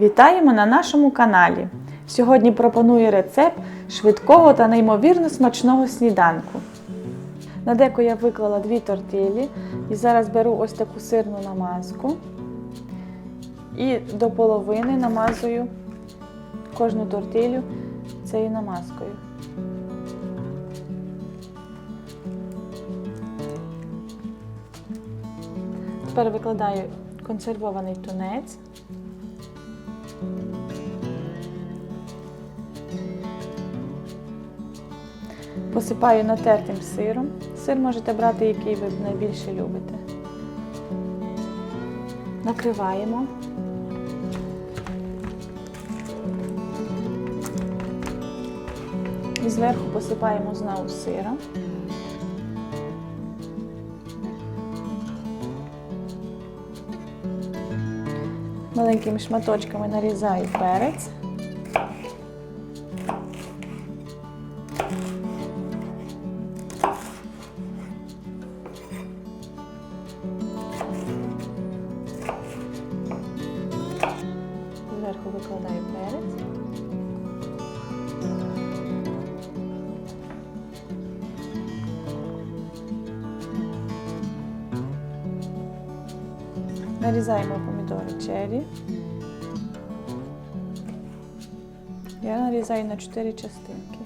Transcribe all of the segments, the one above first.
Вітаємо на нашому каналі. Сьогодні пропоную рецепт швидкого та неймовірно смачного сніданку. На деко я виклала дві тортилі і зараз беру ось таку сирну намазку і до половини намазую кожну тортилю цією намазкою. Тепер викладаю консервований тунець. Посипаю натертим сиром. Сир можете брати, який ви найбільше любите. Накриваємо. І зверху посипаємо знову сиром. Маленькими шматочками нарізаю перець. Зверху викладаю перець. Нарізаємо помідори черрі. Я нарізаю на 4 частинки.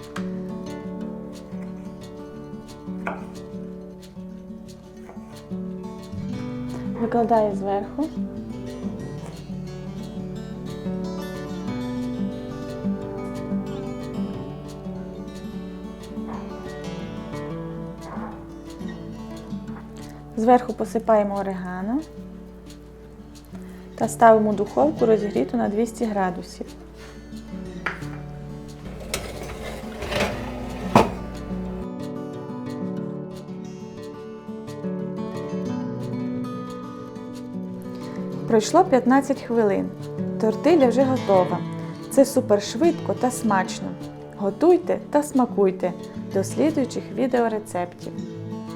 Викладаю зверху. Зверху посипаємо орегано та ставимо духовку розігріту на 200 градусів. Пройшло 15 хвилин. Тортиля вже готова. Це супер швидко та смачно. Готуйте та смакуйте. До слідуючих відеорецептів.